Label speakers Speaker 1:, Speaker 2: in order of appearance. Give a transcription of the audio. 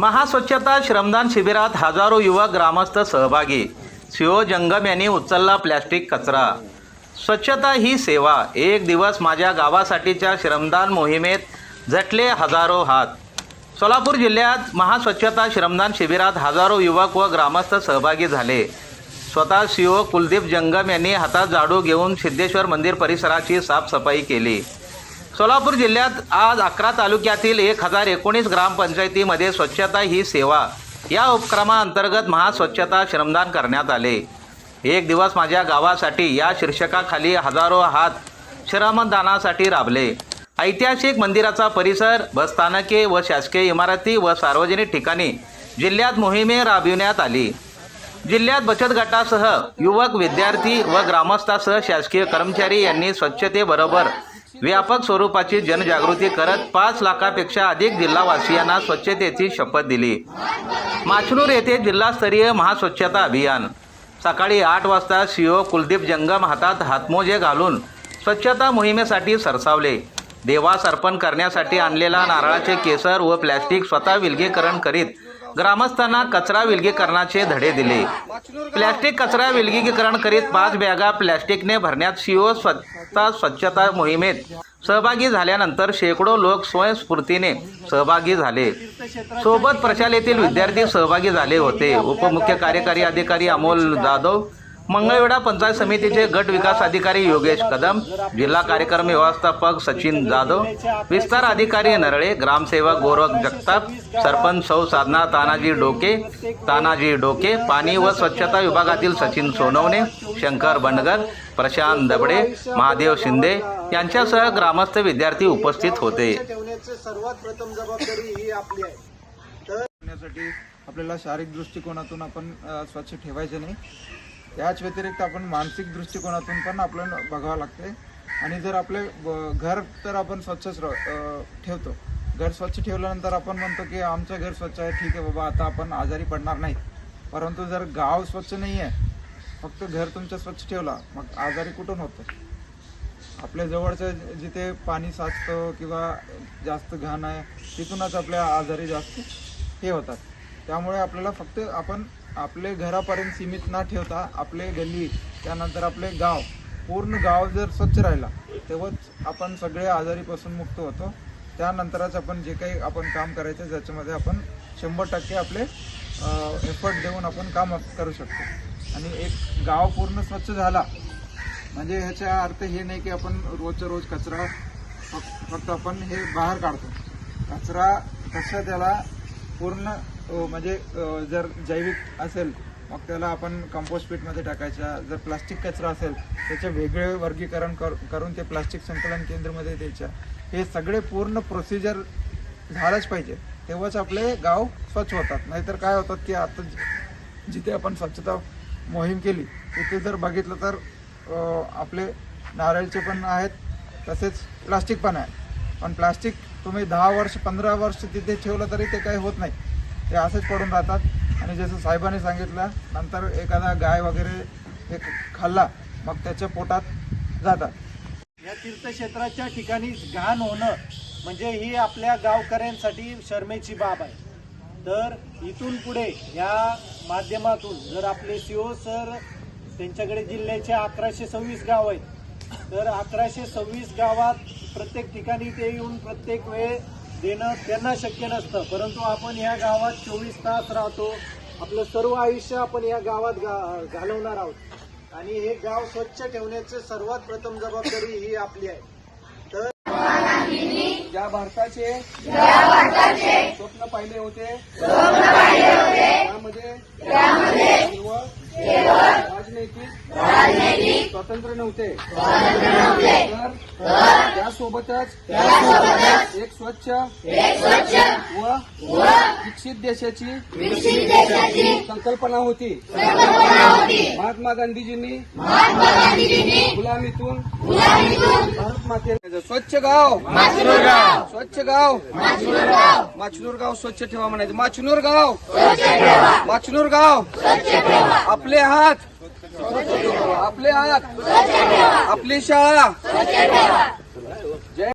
Speaker 1: महास्वच्छता श्रमदान शिबिरात हजारो युवक ग्रामस्थ सहभागी. सिओ जंगम यांनी उचलला प्लॅस्टिक कचरा. स्वच्छता ही सेवा. एक दिवस माझ्या गावासाठीच्या श्रमदान मोहिमेत झटले हजारो हात. सोलापूर जिल्ह्यात महास्वच्छता श्रमदान शिबिरात हजारो युवक व ग्रामस्थ सहभागी झाले. स्वतः सीओ कुलदीप जंगम यांनी हातात झाडू घेऊन सिद्धेश्वर मंदिर परिसराची साफसफाई केली. सोलापूर जिल्ह्यात आज अकरा तालुक्यातील एक हजार एकोणीस ग्रामपंचायतीमध्ये स्वच्छता ही सेवा. या उपक्रमाअंतर्गत महास्वच्छता श्रमदान करण्यात आले. एक दिवस माझ्या गावासाठी या शीर्षकाखाली हजारो हात श्रमदानासाठी राबले. ऐतिहासिक मंदिराचा परिसर बसस्थानके व शासकीय इमारती व सार्वजनिक ठिकाणी जिल्ह्यात मोहिमे राबविण्यात आली. जिल्ह्यात बचत गटासह युवक विद्यार्थी व ग्रामस्थासह शासकीय कर्मचारी यांनी स्वच्छतेबरोबर व्यापक स्वरूपाची जनजागृती करत पाच लाखापेक्षा अधिक जिल्हावासियांना स्वच्छतेची शपथ दिली. माचनूर येथे जिल्हास्तरीय महास्वच्छता अभियान. सकाळी आठ वाजता सीओ कुलदीप जंगम हातात हातमोजे घालून स्वच्छता मोहिमेसाठी सरसावले. देवास अर्पण करण्यासाठी आणलेला नारळाचे केसर व प्लॅस्टिक स्वतः विलगीकरण करीत ग्रामस्थांना कचरा विलगीकरणाचे धडे दिले. प्लॅस्टिक कचरा विलगीकरण करीत पाच बॅगा प्लॅस्टिकने भरण्यात सीओ स्वच्छता स्वच्छता मोहिमेत सहभागी झाल्यानंतर शेकडो लोक स्वयंस्फूर्तीने सहभागी झाले. सोबत प्रशालेतील विद्यार्थी सहभागी झाले होते. उपमुख्य कार्यकारी अधिकारी अमोल जाधव मंगळवेढा पंचायत समितीचे गट विकास अधिकारी योगेश कदम जिल्हा कार्यक्रम व्यवस्थापक सचिन जाधव विस्तार अधिकारी नरळे ग्रामसेवक गोरख जगताप सरपंच सौ साधना तानाजी डोके तानाजी डोके पाणी व स्वच्छता विभागातील सचिन सोनवणे शंकर बंडगर प्रशांत दबडे महादेव शिंदे यांच्यासह ग्रामस्थ विद्यार्थी उपस्थित होते.
Speaker 2: आपल्याला शारीरिक दृष्टिकोनातून आपण स्वच्छ ठेवायचे नाही. त्याच व्यतिरिक्त आपण मानसिक दृष्टिकोनातून पण आपल्याला बघावं लागते. आणि जर आपले घर तर आपण स्वच्छच ठेवतो. घर स्वच्छ ठेवल्यानंतर आपण म्हणतो की आमचं घर स्वच्छ आहे ठीक आहे बाबा आता आपण आजारी पडणार नाही. परंतु जर गाव स्वच्छ नाही आहे फक्त घर तुमचं स्वच्छ ठेवला मग आजारी कुठून होतं? आपल्या जवळचं जिथे पाणी साचतं किंवा जास्त घाण आहे तिथूनच आपल्या आजारी जास्त हे होतात. त्यामुळे आपल्याला फक्त आपण आपले घरापर्यंत सीमित न ठेवता आपले गल्ली त्यानंतर आपले गाव पूर्ण गाव जर स्वच्छ राहिला तेव्हाच आपण सगळे आजारीपासून मुक्त होतो. त्यानंतरच आपण जे काही आपण काम करायचं ज्याच्यामध्ये आपण शंभर टक्के आपले एफर्ट देऊन आपण काम करू शकतो. आणि एक गाव पूर्ण स्वच्छ झाला म्हणजे ह्याचा अर्थ हे नाही की आपण रोजच्या रोज कचरा फक्त आपण हे बाहेर काढतो. कचरा कसं त्याला पूर्ण म्हणजे जर जैविक असेल मग त्याला आपण कंपोस्ट पीठमध्ये टाकायचा जर प्लास्टिक कचरा असेल त्याचे वेगळे वर्गीकरण कर करून ते प्लास्टिक संकलन केंद्रमध्ये द्यायच्या. हे सगळे पूर्ण प्रोसिजर झालंच पाहिजे. तेव्हाच आपले गाव स्वच्छ होतात. नाहीतर काय होतात की आता जिथे आपण स्वच्छता मोहीम केली तिथे जर बघितलं तर आपले नारळचे पण आहेत तसेच प्लास्टिक पण आहे पण प्लास्टिक तुम्ही दहा वर्ष पंधरा वर्ष तिथे ठेवलं तरी ते काही होत नाही. ते असेच पडून राहतात. आणि जसं साहेबांनी सांगितलं नंतर एखादा गाय वगैरे हे खाल्ला मग त्याच्या पोटात जातात.
Speaker 3: या तीर्थक्षेत्राच्या ठिकाणी घाण होणं म्हणजे ही आपल्या गावकऱ्यांसाठी शर्मेची बाब आहे. तर इथून पुढे या माध्यमातून जर आपले सीओ सर त्यांच्याकडे जिल्ह्याचे अकराशे सव्वीस गाव आहेत तर अकराशे सव्वीस गावात प्रत्येक ठिकाणी ते येऊन प्रत्येक वेळ देणं त्यांना शक्य नसतं. परंतु आपण या गावात चोवीस तास राहतो. आपलं सर्व आयुष्य आपण या गावात गा घालवणार आहोत. आणि हे गाव स्वच्छ ठेवण्याची सर्वात प्रथम जबाबदारी ही आपली आहे. तर
Speaker 2: ज्या भारताचे स्वप्न पाहिले होते त्यामध्ये राजनैतिक स्वातंत्र्य नव्हते तर त्यासोबतच एक स्वच्छ व विकसित देशाची संकल्पना होती. महात्मा गांधीजींनी गुलामीतून भारत माते स्वच्छ गाव स्वच्छ गाव माचनूर गाव. स्वच्छ ठेवा म्हणायचं. माचनूर गाव. माचनूर गाव. आपले हात. आपले हात. आपली शाळा.